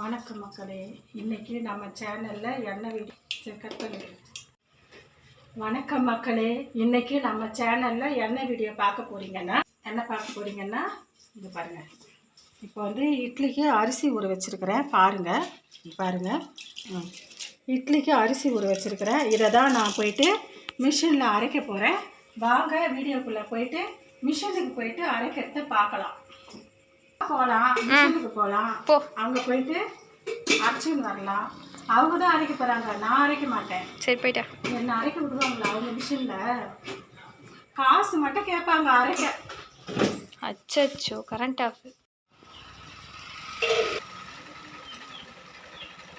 வணக்கம் மக்களே. இன்னைக்கு நம்ம சேனலில் எண்ணெய் வீடியோ கட் வணக்கம் மக்களே. இன்னைக்கு நம்ம சேனலில் எண்ணெய் வீடியோ பார்க்க போறீங்கன்னா என்ன பார்க்க போறீங்கன்னா இது பாருங்க. இப்போ வந்து இட்லிக்கு அரிசி ஊற வச்சிருக்கிறேன். பாருங்க. பாருங்க. இட்லிக்கு அரிசி ஊற வச்சிருக்கிறேன். இதை தான் நான் போயிட்டு மிஷினில் அரைக்க போகிறேன் வாங்க வீடியோக்குள்ளே போயிட்டு மிஷினுக்கு போயிட்டு அரைக்கிறத பார்க்கலாம். போகலாம். மிஷினுக்கு போகலாம். அங்கே போயிட்டு அரைச்சின்னு வரலாம். அவங்க தான் அரைக்க போகிறாங்க நான் அரைக்க மாட்டேன். சரி போயிட்டா என்ன அரைக்க விடுவாங்களா? அவங்க மிஷினில் காசு மட்டும் கேட்பாங்க அரைக்க அச்சச்சோ கரண்ட் ஆஃப்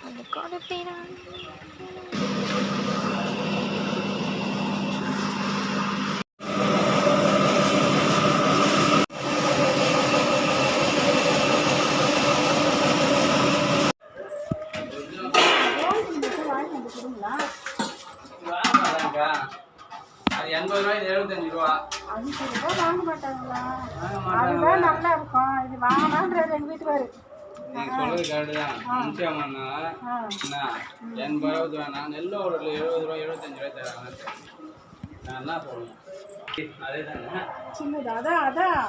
அது வாங்கி வந்து கொடுங்களா வாங்கலாம்க்கா. அது எண்பது ரூபாய் எழுபத்தஞ்சு ரூபா. அஞ்சு ரூபாய் வாங்க மாட்டாங்களா? அதுதான் நல்லா இருக்கும். இது வாங்கலான்றது எங்கள் வீட்டுக்காரு. நீங்க சொல்றது கரெக்டு தான். நிச்சயமாண்ணா என்ன எண்பது ரூபா வேணாம் நெல்ல ஒரு எழுபது ரூபா எழுபத்தஞ்சு ரூபாய் தராங்க. நான் என்ன சொல்லுவேன் அதே தானே சின்னது? அதான் அதான்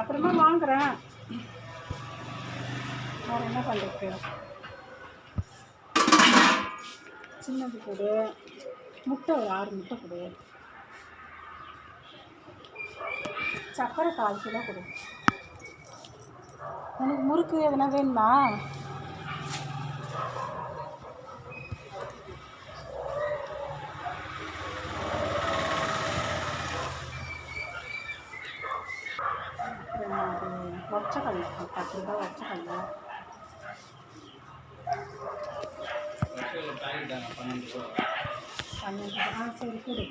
அப்புறமா வாங்குறேன். வேற என்ன பண்ணுறது சின்னது கொடு. முட்டை ஒரு ஆறு முட்டை கொடு. சர்க்கரை கால் கிலோ கொடு. உனக்கு முறுக்கு எதனா வேணுமா? அப்புறம் அது ஒச்சக்கடலை பத்து ரூபாய் வச்சக்கல்ல பன்னெண்டு ஆ சரி கொடு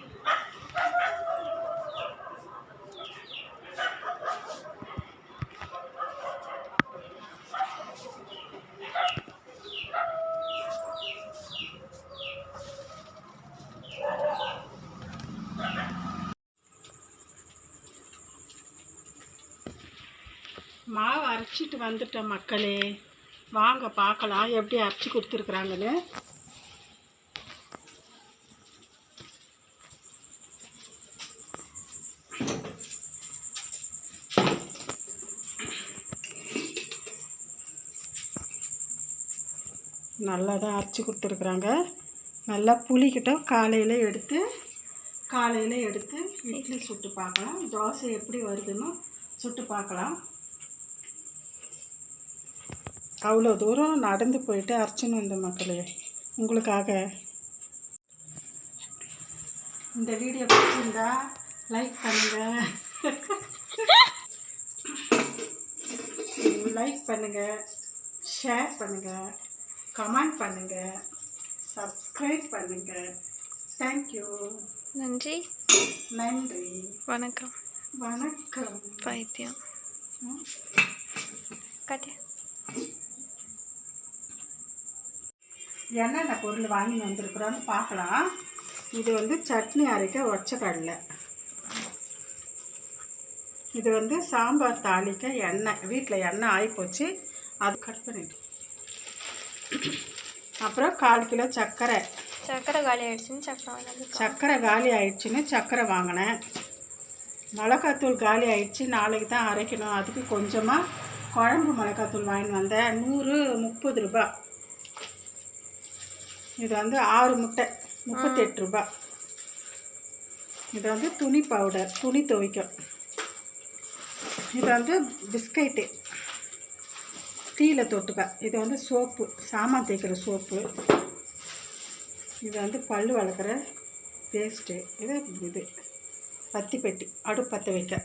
மாவு அரைச்சிட்டு வந்துட்டேன் மக்களே. வாங்க பார்க்கலாம். எப்படி அரைச்சி கொடுத்துருக்குறாங்கன்னு. நல்லா தான் அரைச்சி கொடுத்துருக்குறாங்க. நல்லா புளிக்கிட்டோம் காலையில் எடுத்து காலையில் எடுத்து இட்லி சுட்டு பார்க்கலாம். தோசை எப்படி வருதுன்னு சுட்டு பார்க்கலாம். அவ்வளோ தூரம் நடந்து போயிட்டு அரைச்சின்னு வந்த மக்களே உங்களுக்காக. இந்த வீடியோ பிடிச்சிருந்தா லைக் பண்ணுங்கள் லைக் பண்ணுங்கள் ஷேர் பண்ணுங்கள் கமெண்ட் பண்ணுங்கள் சப்ஸ்கிரைப் பண்ணுங்கள் தேங்க்யூ நன்றி. நன்றி. வணக்கம். வணக்கம். பைத்தியம். காட்டியா. என்னென்ன பொருள் வாங்கி வந்திருக்கிறோன்னு பார்க்கலாம். இது வந்து சட்னி அரைக்க ஒச்சக்கடலை. இது வந்து சாம்பார் தாளிக்க எண்ணெய். வீட்டில் எண்ணெய் ஆகிப்போச்சு அது கட் பண்ணிட்டு அப்புறம் கால் கிலோ சர்க்கரை சக்கரை காலி ஆயிடுச்சுன்னு சக்கரை வாங்கி சர்க்கரை காலி ஆயிடுச்சுன்னு சர்க்கரை வாங்கினேன். மிளகாத்தூள் காலி ஆயிடுச்சு. நாளைக்கு தான் அரைக்கணும். அதுக்கு கொஞ்சமாக குழம்பு மிளகாத்தூள் வாங்கிட்டு வந்தேன். நூறு முப்பது ரூபா இது வந்து ஆறு முட்டை. முப்பத்தெட்டு ரூபா இது வந்து துணி பவுடர் துணி துவைக்கும். இது வந்து பிஸ்கெட்டு. டீயில் தொட்டுக்க இது வந்து சோப்பு சாமான் தேய்க்கிற சோப்பு. இது வந்து பல் வளர்க்குற பேஸ்ட்டு இது இது. பத்தி பெட்டி அடுப்பத்தை பற்ற வைக்க.